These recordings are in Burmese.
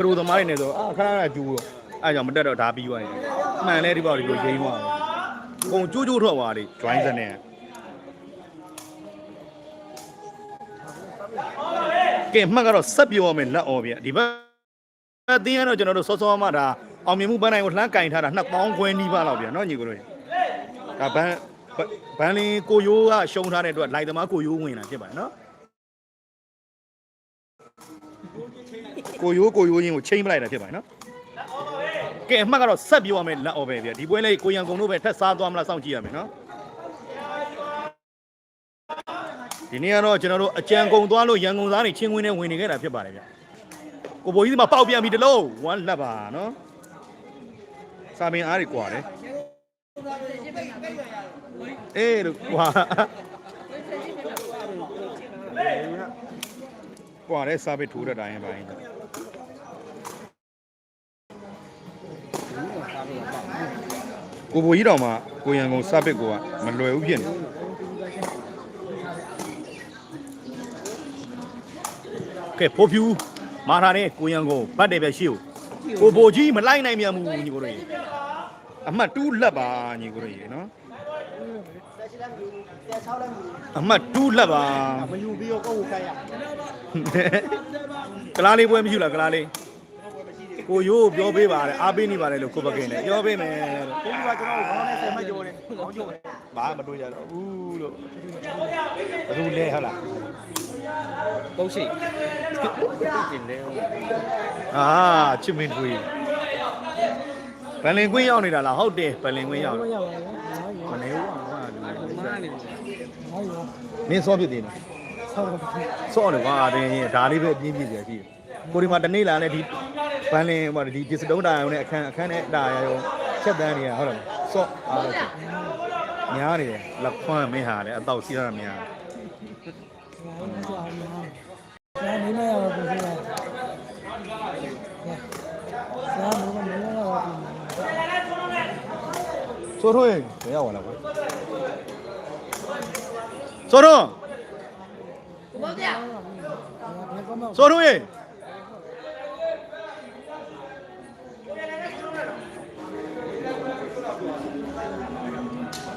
ကရိုသမားတွေနဲ့ဆိုအာခဏခဏကျူးတော့အဲကြောင့်မတက်တော့ဒါပြီးသွားရင်မှန်လဲဒီပေါ့ဒီလိုရင်းသွားတယ်အကုန်ကျိုးကျိုးထွက်သွားတယ် join စနဲ့ကဲမှတ်ကတော့ဆက်ပြောရမယ်လက်အော်ဗျဒီဘက်အတင်းကတော့ကျွန်တော်တို့စောစောမှဒါအောင်မြင်မှုပန်းတိုင်းကိုလှမ်းကင်ထားတာ2000ခွဲနီးပါးလောက်ဗျာနော်ညီကိုတို့ဒါဘန်းဘန်းလင်းကိုရိုးကရှုံးထားတဲ့အတွက်လိုက်သမားကိုရိုးဝင်တာဖြစ်ပါတယ်နော် ကိုရိုးကိုရိုးချင်းကိုချိန်ပလိုက်တာဖြစ်ပါတယ်နော်ကဲအမှတ်ကတော့ဆက်ပြောရမယ်လက်အော်ပဲဗျဒီပွဲလေးကိုရန်ကုန်တို့ပဲထက်စားသွားမလားစောင့်ကြည့်ရမယ်နော်ဒီနေ့ကတော့ကျွန်တော်တို့အကြံကုန်သွားလို့ရန်ကုန်သားတွေချင်းဝင်နေဝင်နေခဲ့တာဖြစ်ပါတယ်ဗျကိုဘိုးကြီးဒီမှာပေါက်ပြန်ပြီတလုံးဝမ်းလက်ပါနော်စာပင်အားတွေကွာတယ်အေးလို့ကွာကွာတဲ့စာပင်ထိုးတဲ့တိုင်းပိုင်း ကိုဘိုကြီးတော်မှာကိုရန်ကုန်စပစ်ကိုကမလွယ်ဘူးဖြစ်နေကဲဖိုးဖြူမာထားတဲ့ကိုရန်ကုန်ဗတ်တယ်ပဲရှိကိုကိုဘိုကြီးမလိုက်နိုင်မြန်ဘူးညီကိုတို့ရေအမှတ်2လက်ပါညီကိုတို့ရေနော်အမှတ်2လက်ပါမယူပြီးတော့ကိုယ့်ကိုခိုင်းရကလားလေးပွဲမရှိဘူးလားကလားလေး ကိုရိုးပြောပေးပါတယ်အားပေးနေပါတယ်လို့ကိုပကင်လည်းပြောပေးမယ်လို့ကိုကြီးကကျွန်တော်ကိုခေါင်းနဲ့ဆယ်မှတ်ကြောတယ်ခေါင်းကြောတယ်ဘာမတွေ့ရတော့ဘူးလို့ဘယ်သူလဲဟုတ်လားပုတ်ရှိကျင်တယ်အာချစ်မင်းတွေးဗန်လင်ကွင်းရောက်နေတာလားဟုတ်တယ်ဗန်လင်ကွင်းရောက်တယ်မနေဘူးကွာမားနေတယ်နင်းစောပြစ်သေးတယ်စောတယ်ကွာတင်းဒါလေးပဲပြင်းပြစရာရှိတယ်ကိုဒီမှာတနေ့လာလဲဒီ ဗန်လင်ဟိုဒီဒီစတုံးတာရုံနဲ့အခန်းအခန်းနဲ့တာရုံချက်တန်းနေရဟုတ်တယ်စောအားလို့ညားနေတယ်လက်ခွမ်းမင်းဟာလေအတော့စီးရတာများစားနေနေရတော့ပြန်လာစားနေနေရတော့ပြန်လာစိုးထွေးဘယ်ရောက်လာကွာစိုးထွန်းဘယ်ကောမ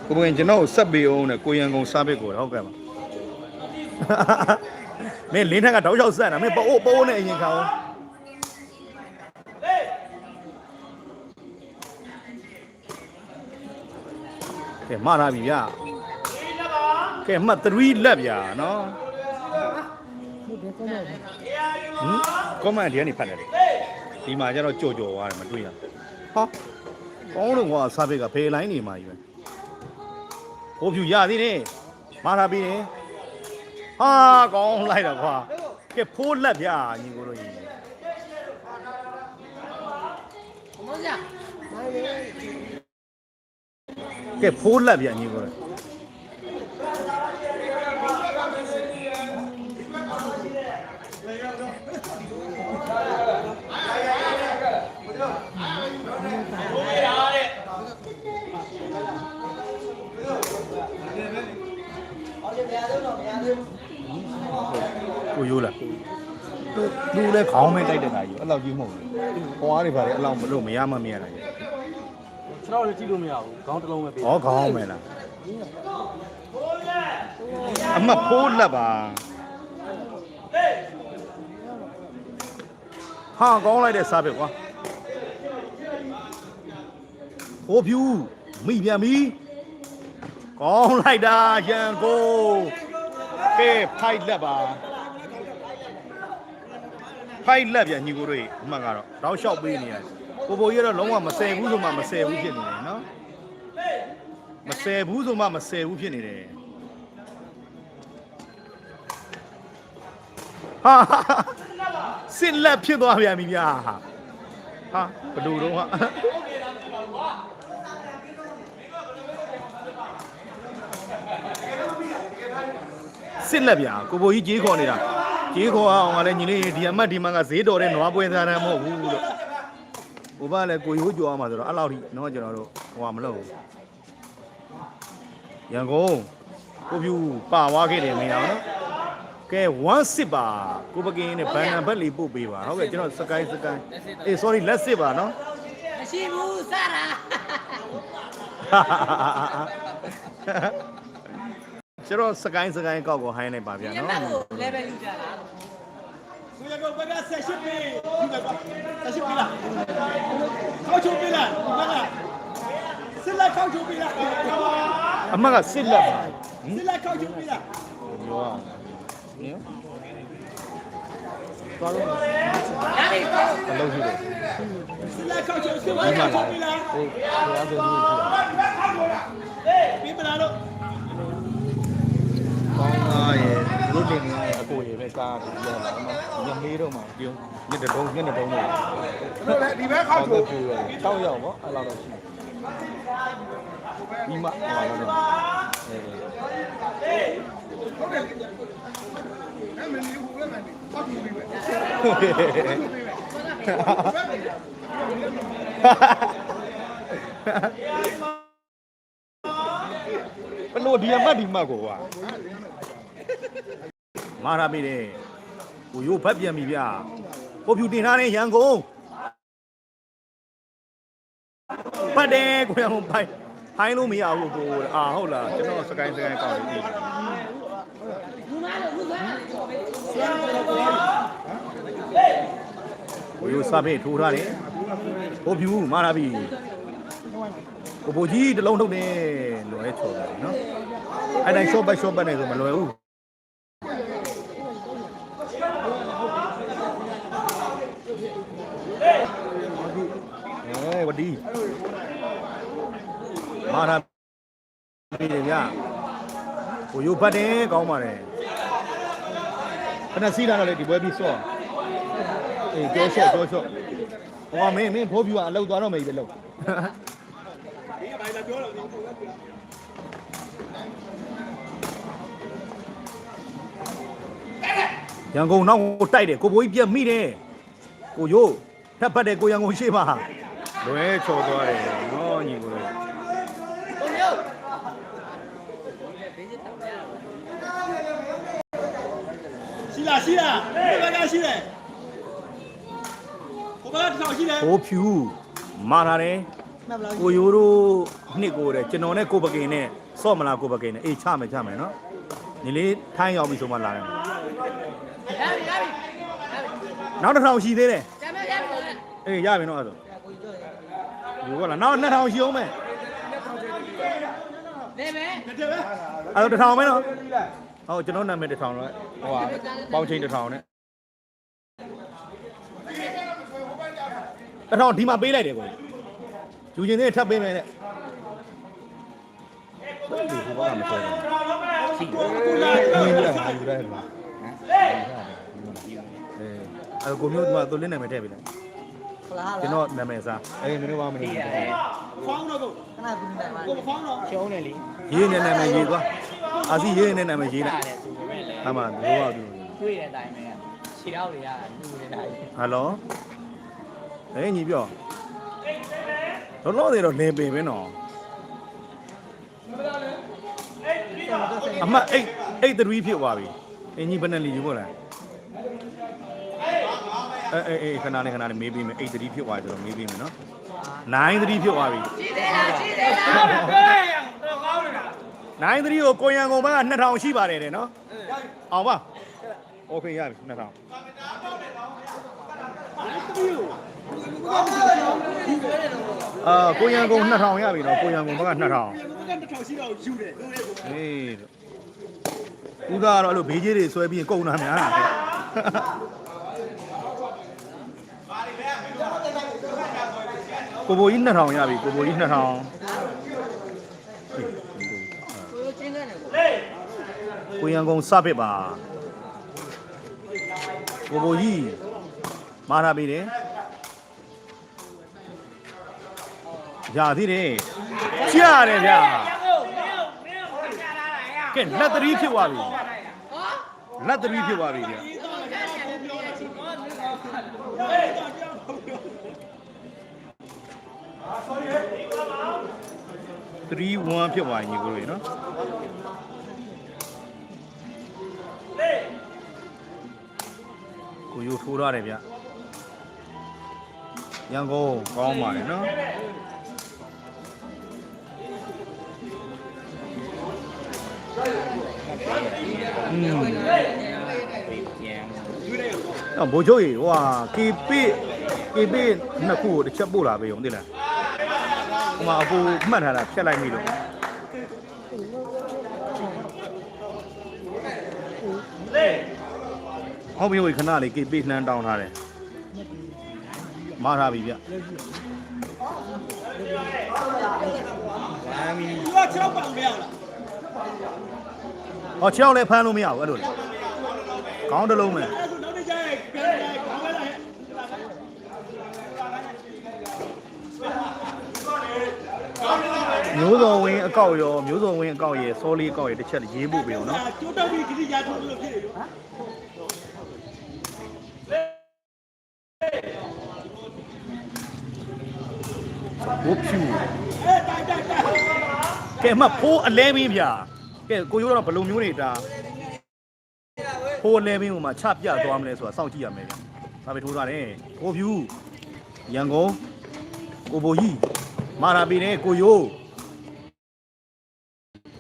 စိုးထွေးကိုဘင်ကျွန်တော်ကိုဆက်ပေးအောင်နဲ့ကိုရန်ကုန်စားပစ်ကိုဟုတ်ကဲ့ပါမင်းလင်းထက်ကတောက်လျှောက်ဆက်တာမင်းပိုးပိုးနဲ့အရင်ခေါင်းကဲမှားလာပြီဗျာကဲမှတ်3လက်ဗျာနော်ဘယ်ကောမဟင်ကွန်မန့်ဒီကနေဖတ်တယ်ဒီမှာကျတော့ကြော်ကြော်သွားတယ်မတွေ့ရဟာကောင်းလို့ကွာစားပစ်ကဖေးလိုင်းနေမှာကြီးပဲ ဟိုဖြူရသေးတယ်မှားလာပြီနေဟာကောင်းလိုက်တာကွာကဲဖိုးလက်ဗျာညီကိုတို့ညီကဲဖိုးလက်ဗျာညီကိုတို့ ကိုရိုးလားသူသူလည်းခေါင်းမဲတိုက်တဲ့ခါကြီးအဲ့လောက်ကြီးမဟုတ်ဘူး။ဟွားတွေပါလေအဲ့လောက်မလို့မရမမရတာကြီးကျွန်တော်လည်းကြည့်လို့မရဘူးခေါင်းတစ်လုံးပဲပေး။ဩခေါင်းမဲလား။အမတ်ဖိုးလက်ပါ။ဟာကောင်းလိုက်တဲ့စားပဲကွာ။ဟိုဖြူမိပြန်ပြီ။ကောင်းလိုက်တာရန်ကုန်။ကဲဖိုက်လက်ပါ။ ဖိုက်လက်ပြန်ညီကိုတို့အမှန်ကတော့တောက်လျှောက်ပေးနေရတယ်။ကိုဘိုကြီးကတော့လုံးဝမဆယ်ဘူးဆိုမှမဆယ်ဘူးဖြစ်နေတယ်နော်။မဆယ်ဘူးဆိုမှမဆယ်ဘူးဖြစ်နေတယ်ဟာစစ်လက်ဖြစ်သွားပြန်ပြီဗျာဟာဘယ်လိုတော့ဟာစစ်လက်ဗျာကိုဘိုကြီးကြေးခေါ်နေတာ ကြေးခေါ်အောင်ကလည်းညီလေးဒီအမတ်ဒီမန်ကဈေးတော်တဲ့နွားပွဲသားတန်းမဟုတ်ဘူးလို့ဘိုးဘလည်းကိုရိုးကြော်အောင်မှာဆိုတော့အဲ့လောက်ထိနော်ကျွန်တော်တို့ဟိုကမလုပ်ဘူးရန်ကုန်ကိုပြူပါသွားခဲ့တယ်မင်းအောင်နော်ကကဲ1စစ်ပါကိုပကင်းနဲ့ဘန်နံဘက်လေးပို့ပေးပါဟုတ်ကဲ့ကျွန်တော်စကိုင်းစကိုင်းအေး sorry လက်စစ်ပါနော်မရှိဘူးစတာ ကျွန်တော်စကိုင်းစကိုင်းကောက်ကိုဟိုင်းလိုက်ပါဗျာညနော်မကို level ယူကြတာကိုရကောဘက်ကဆက်ရှိပြီဒီဘက်ကဆက်ရှိပြီလားခေါချုပ်ပြီလားဒီဘက်ကစစ်လက်ခေါချုပ်ပြီလားအမတ်ကစစ်လက်ပါစစ်လက်ခေါချုပ်ပြီလားပြောအောင်နင်သွားလို့ဒါလေးတော့အလုပ်ရှိတယ်စစ်လက်ခေါချုပ်စစ်လက်ခေါချုပ်ပြီလားဟိုဘယ်အဆိုလို့ရှိပြီမလားတော့ ကောင်းသားရဲ့ရုပ်တင်နေအကိုရဲ့ပဲစားပြီးရတာနော်ညမေးတော့မှပြုံးညတစ်တုံးညနှစ်တုံးနဲ့တို့လည်းဒီဘက်ခေါချုပ်ပြည့်ရတယ်6ရောက်ပေါ့အဲ့လောက်တော့ရှိတယ်ဒီမှာဟောတော့တယ်ဘလို့ဒီအမတ်ဒီမတ်ကိုကွာ မာရမိတယ်ဟိုရိုးဖတ်ပြန်ပြီဗျာဟိုဖြူတင်ထားတဲ့ရန်ကုန်ပတ်တယ်ကိုရမပိုင်ဖိုင်းလို့မရဘူးကိုအာဟုတ်လားကျွန်တော်စကိုင်းစကိုင်းကောက်ပြီဟိုရိုးစာပေထိုးထားတယ်ဟိုဖြူမာရပြီကိုဘိုကြီးတလုံးထုတ်တယ်လွယ်ချော်တယ်နော်အဲ့တိုင်း short back short back နေဆိုမလွယ်ဘူး အဲဝတီမာရာပြည်တယ်ဗျဟိုရိုဖတ်တယ်ကောင်းပါတယ်ခဏစီးလာတော့လေဒီပွဲပြီးစော့အေးကြောရှော့ကြောရှော့ဟောမင်းမင်းဖိုးပြူကအလောက်သွားတော့မယ်ပဲလောက် ရန်ကုန်နောက်ကိုတိုက်တယ်ကိုဘိုးကြီးပြက်မိတယ်ကိုရိုးထပ်ပတ်တယ်ကိုရန်ကုန်ရှိပါလွဲချော်သွားတယ်နော်ညီကိုလေးကိုမျိုးရှိလားရှိလားဒီဘက်ကရှိတယ်ကိုဘက်ကတစ်ထောင်ရှိတယ်ဘိုးဖြူမာထားတယ်မှတ်ဘလောက်ကိုရိုးတို့နှစ်ကိုတယ်ကျွန်တော်နဲ့ကိုပကင်နဲ့စော့မလားကိုပကင်နဲ့အေးချမယ်ချမယ်နော်ညီလေးထိုင်းရောက်ပြီဆိုမှလာတယ်ရပြီရပြီရပြီ နောက်တစ်ထောင်ရှိသေးတယ်ကျမရပြီအေးရပြီနော်အဲ့ဒါယူကလားနောက်နှစ်ထောင်ရှိအောင်မယ်လေပဲတဲ့ပဲအဲ့ဒါတစ်ထောင်မယ်နော်ဟုတ်ကျွန်တော်နာမည်တစ်ထောင်တော့ဟိုဟာပေါင်းချင်းတစ်ထောင်နဲ့တစ်ထောင်ဒီမှာပေးလိုက်တယ်ကိုယူချင်းသေးထပ်ပေးမယ်တဲ့ဒီဘာမှမပြောဘူးရှိတယ်ဒီလိုဟာယူရတယ်ကွာ အဲအဲ့ကိုမျိုးဒီမှာသူလင်းနာမည်ထည့်ပေးလိုက်ခလားကျွန်တော်နာမည်စားအေးမင်းတို့ဘာမနေဘူးဖောင်းတော့ကိုခဏကူနေပါကိုဖောင်းတော့ရှုံးတယ်လေရေးနေနာမည်ရေးသွားအာစီရေးနေနာမည်ရေးလိုက်တယ်သူပဲလေအမှန်ဘိုးကပြောတွေ့တဲ့အတိုင်းပဲခြေထောက်တွေကလူနေတာကြီးဟယ်လိုအေးညီပြောတော့လို့တယ်တော့နေပင်ပဲနော်အမအိတ်အိတ်3ဖြစ်သွားပြီ အင်းကြီးဘယ်နဲ့လီယူဖို့လဲအေးအေးခဏလေးခဏလေးမေးပြီးမယ်အိတ်3ဖြစ်သွားပြီဆိုတော့မေးပြီးမယ်နော်9 3ဖြစ်သွားပြီ ရှိသေးလားရှိသေးလား 9 3ကိုကိုရန်ကုန်ဘက်က2000ရှိပါတယ်တဲ့နော်အောင်ပါโอเคရပြီ2000အာကိုရန်ကုန်2000ရပြီနော်ကိုရန်ကုန်ဘက်က2000 ကိုဘက်ကတစ်ထောင်ရှိတော့ယူတယ် ဟေး ဦးသားကတော့အဲ့လိုဘေးကြီးတွေဆွဲပြီးရင်ကုန်တာများတာကိုဘိုကြီး2000ရပြီကိုဘိုကြီး2000ကိုချင်းကနေကိုကိုရန်ကုန်စပစ်ပါကိုဘိုကြီးမာထားပြီတယ်ရသေးတယ်ကြားရတယ်ဗျာ ကဲလက်သတိဖြစ်သွားပြီဟောလက်သတိဖြစ်သွားပြီဗျာ3-1ဖြစ်သွားရင်ညီကိုတွေနော်ထိုးရတယ်ဗျရန်ကုန်ကောင်းပါတယ်နော် တော့ဘိုးချုပ်ကြီးဟိုဟာ KP KP နှစ်ခုကိုတစ်ချက်ပို့လာပေးအောင်သိလားဟိုမှာအပူမှတ်ထားတာဖြတ်လိုက်ပြီလို့ဟောမျိုးခဏလေး KP နှမ်းတောင်းထားတယ်မားထားပြီဗျဝမ်းမီသူက6ပေါင်မရလား ဟော6ရောက်လဲဖမ်းလို့မရဘူးအဲ့လိုလေခေါင်းတစ်လုံးပဲအဲ့ဒါနောက်နေ့ကျရင်ပြန်လာခေါင်းဝဲလာဟဲ့မျိုးစုံဝင်းအကောက်ရောမျိုးစုံဝင်းအကောက်ရဲ့စောလေးအကောက်ရဲ့တစ်ချက်ရေးဖို့ပေးအောင်နော်ကျိုးတော့ပြီးခရီးရထိုးလို့ဖြစ်နေရောဘိုးဖြူ အဲတိုက်တိုက်တိုကက်ဲ အမဖိုးအလဲမင်းဗျာကဲကိုရိုးတော့ဘယ်လိုမျိုးနေတာဖိုးအလဲမင်းဟိုမှာချပြသွားမလဲဆိုတာစောင့်ကြည့်ရမယ်ဗျဒါပဲထိုးထားတယ်ကိုဖြူရန်ကုန်ကိုဘိုကြီးမာရာပီနဲ့ကိုရိုး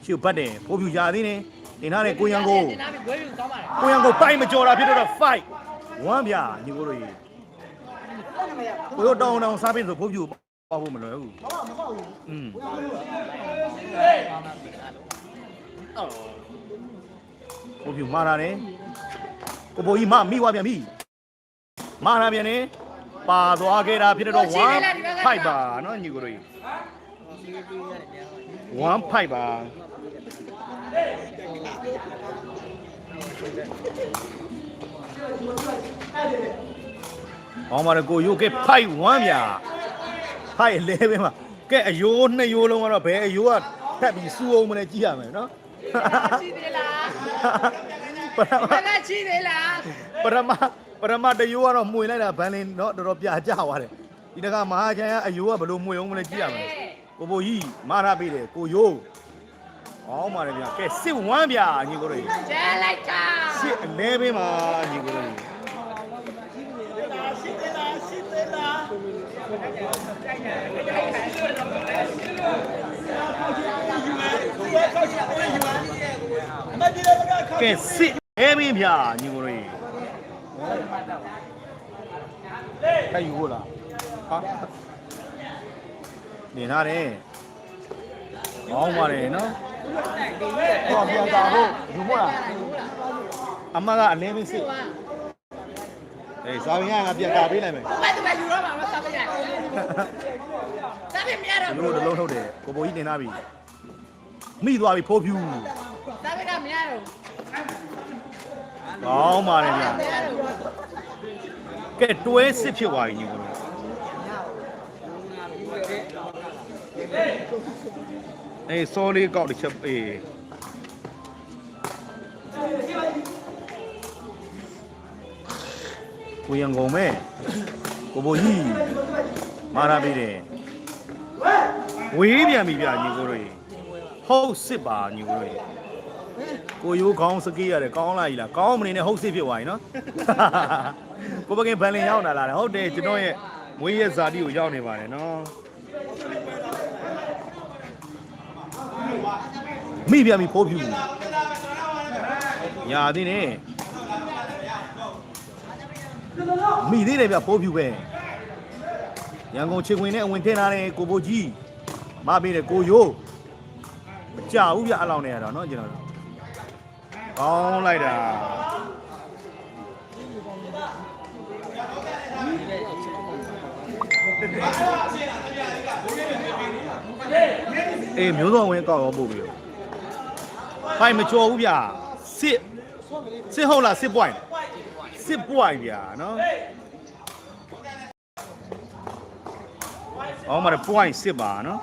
ချူပတ်တယ်ဖိုးဖြူရာသေးနေတင်ထားတယ်ကိုရန်ကိုတင်ထားပြီဘွဲယူကောင်းပါလေကိုရန်ကိုပိုက်မကြော်တာဖြစ်တော့5 1ဗျာညီကိုတို့ကြီးကိုရိုးတောင်းတောင်းစားပင်းဆိုဖိုးဖြူ ပေါ့ဖို့မလွယ်ဘူးမပေါ့ဘူးอืมကိုပြူမာလာတယ်ကိုဘိုကြီးမမိသွားပြန်ပြီမာလာပြန်နေပါသွားခဲ့တာဖြစ်တော့1 5ပါနော်ညီကိုတို့1 5ပါဟောမှာကိုယိုကဲ5 ဟာရလဲပဲမှာကဲအယိုးနှစ်ယိုးလုံးကတော့ဘယ်အယိုးကထပ်ပြီးစူအောင်မလဲကြည့်ရမယ်နော်ကြည့်သေးလားပရမကကြည့်သေးလားပရမပရမတယိုးကတော့မှွေလိုက်တာဗန်လင်းနော်တော်တော်ပြာကြသွားတယ်ဒီတကမဟာချန်ကအယိုးကဘလို့မှွေအောင်မလဲကြည့်ရမယ်ကိုဘိုကြီးမာရပေးတယ်ကိုယိုးအောင်ပါတယ်ဗျာကဲစစ်ဝမ်းဗျာညီကိုတို့ကျန်လိုက်တာစစ်အလဲပေးပါညီကိုတို့ ကြီးလည်းကခေါကဲစစ်အဲမင်းဗျာညီကိုတို့ဟဲ့ယူဟုတ်လားဟာနေထားတယ်ဟောင်းပါတယ်နော်ဟောပြန်တာဟုတ်ယူမလားအမကအလဲမင်းစစ် အေးဇာဝင်ရငါပြန်တာပေးလိုက်မယ်ဘယ်သူပဲယူတော့မှာမစားပြရစားပြမရတော့ဒီလိုတစ်လုံးထုတ်တယ်ကိုပိုကြီးတင်သားပြီမိသွားပြီဖိုးဖြူစားပြကမရတော့ကောင်းပါတယ်ဗျာမရတော့ကဲတွဲစစ်ဖြစ်သွားပြီညီကိုတို့အေးစောလေးကောက်တစ်ချက်အေး ကိုရန်ကုန်မဲ့ကိုဘိုကြီးမာရာပေးတယ်ဝေးပြန်ပြီဗျာညီကိုတို့ရေဟုတ်စစ်ပါညီကိုတို့ရေကိုရိုးကောင်းစကေးရတယ်ကောင်းလာကြီးလားကောင်းမနေနဲ့ဟုတ်စစ်ဖြစ်သွားပြီနော်ကိုပကင်ဗန်လင်ရောက်လာလားဟုတ်တယ်ကျွန်တော်ရဲ့မွေးရက်ဇာတိကိုရောက်နေပါတယ်နော်မိပြန်ပြီဖိုးဖြူညာသေးနေ မိသေးတယ်ဗျဖိုးဖြူပဲရန်ကုန်ချေခွင်နဲ့အဝင်ထင်းလာတယ်ကိုဘိုကြီးမပေးတယ်ကိုယိုးမကြဘူးဗျအလောင်းနေရတော့เนาะကျွန်တော်တို့ကောင်းလိုက်တာ အေးမျိုးစုံဝင်ကောက်ရောပို့ပြီးတော့ဖိုင်မကြော်ဘူးဗျာစစ်စစ်ဟုတ်လားစစ်ပွိုင် စစ်ပွိုင်ဗျာနော်အော်မရပွိုင်စစ်ပါနော်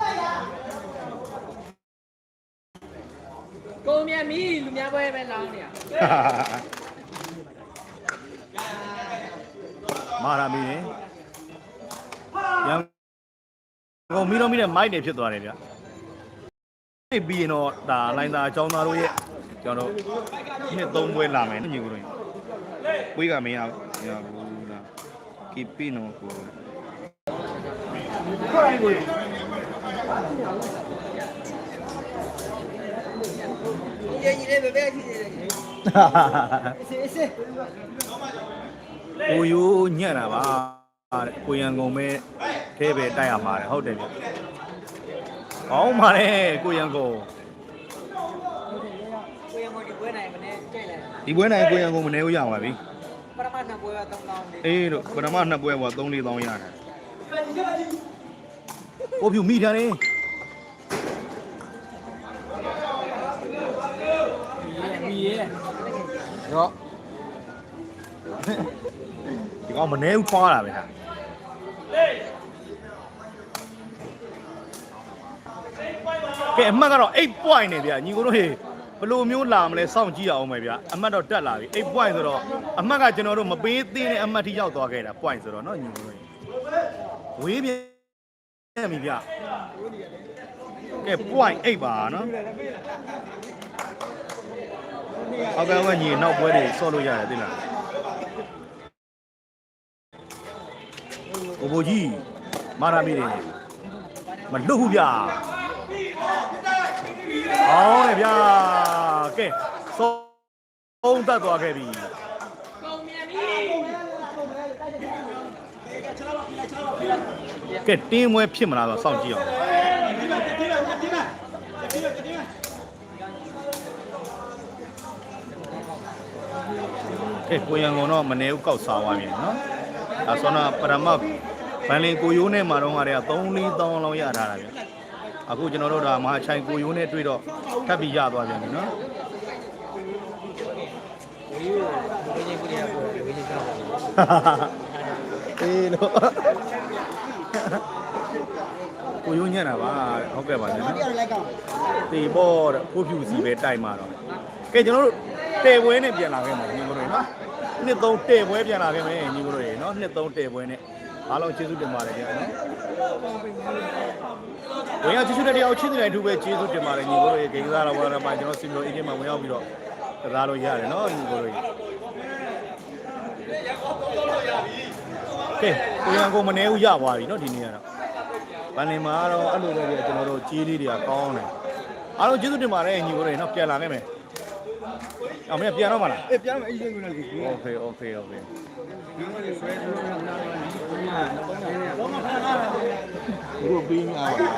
ကိုမြန်မီလူများပွဲပဲလောင်းနေရမာရာမီနေရန်ကုန်မီတော့မီတဲ့မိုက်နေဖြစ်သွားတယ်ဗျသိပြီးရင်တော့ဒါလိုင်းသားအကြောင်းသားတို့ရဲ့ကျွန်တော်တို့နှစ်သုံးပွဲလာမယ်ညီကိုတို့ ပွေးကမရဘူးမရဘူး keep နော်ကိုရေကြီးလေးပဲပဲရှိနေတယ်အေးစေးကိုရိုးညံ့တာပါတဲ့ကိုရန်ကုန်ပဲထဲပဲတိုက်ရမှာတဲ့ဟုတ်တယ်ဗျ။ကောင်းပါလေကိုရန်ကုန်ကိုရမဒီပွဲနိုင်မနေကြိုက်လိုက် ဒီပွဲနိုင်ကိုရန်ကုန်မနေဘူးရပါပြီပရမတ်နှစ်ပွဲက3000လေး။အေးလို့ပထမနှစ်ပွဲက3 4တောင်းရတယ်။ကိုဖြူမိတယ်လေမီရဲရောဒီကောင်မနေဘူးထွားတာပဲဟာကဲအမှတ်ကတော့8 point နေဗျညီကိုတို့ဟေ ဘယ်လိုမျိုးလာမလဲစောင့်ကြည့်ရအောင်ပဲဗျအမှတ်တော့တက်လာပြီ8 point ဆိုတော့အမှတ်ကကျွန်တော်တို့မပေးသေးတဲ့အမှတ်ထိရောက်သွားခဲ့တာ point ဆိုတော့เนาะညီကိုတို့ဝေးပြန်ပြီဗျကဲ point 8ပါเนาะအောက်ကကညီနောက်ပွဲတွေဆော့လို့ရတယ်သိလား ဘိုဘိုကြီးမာရာမီတွေမလွတ်ဘူးဗျာ အောင်းလေဗျာကဲဆုံးသက်သွားခဲ့ပြီကောင်းမြန်ပြီကဲတင်းမွဲဖြစ်မလားဆိုစောင့်ကြည့်အောင်ဒီမှာတင်းလာတင်းလာတင်းလာတင်းလာကဲကိုရန်ကုန်တော့မနေဘူးကောက်စားသွားပြီနော်ဒါဆိုတော့ပရမတ်ဗန်လင်ကိုယိုးနဲ့မာတော့ကတည်းက3 4တောင်းလောက်ရထားတာဗျ အခုကျွန်တော်တို့ဒါမဟာချိုင်ကိုယိုးနဲ့တွေ့တော့ထပ်ပြီးရသွားပြန်ပြီနော်ဝေးဝေးချင်းကိုရကိုဝေးချင်းကောင်းအေးလို့ကိုယိုးညံ့တာပါဟုတ်ကဲ့ပါနော်ဒီအလိုက်ကောင်တေပေါ့တဲ့ဖိုးဖြူစီပဲတိုက်မှာတော့ကဲကျွန်တော်တို့တဲပွဲနဲ့ပြန်လာခဲ့မှာညီကိုတို့နော်နှစ်သုံးတဲပွဲပြန်လာခဲ့မယ်ညီကိုတို့ရေနော်နှစ်သုံးတဲပွဲနဲ့ အားလုံးကျေးဇူးတင်ပါတယ်ခင်ဗျာနော်ဝင်ရောက်ကျေးဇူးတဲ့တရားကိုချစ်တဲ့အထူးပဲကျေးဇူးတင်ပါတယ်ညီကိုရေဂိမ်းကစားတော်ဘာသာမှာကျွန်တော်စီမီလိုအေးထဲမှာဝင်ရောက်ပြီးတော့ကစားလို့ရတယ်နော်ညီကိုရေကဲကိုရန်ကိုမနေဘူးရသွားပြီနော်ဒီနေ့ကတော့ဗန်လင်မှာတော့အဲ့လိုပဲပြကျွန်တော်တို့ကြေးလေးတွေကကောင်းတယ်အားလုံးကျေးဇူးတင်ပါတယ်ညီကိုရေနော်ပြန်လာခဲ့မယ်အမေပြန်တော့မလားအေးပြန်မယ်အေးရင်ကိုလည်းကြည့် Okay okay okay ဘောမထားတာဘုရားပြီးငါပါ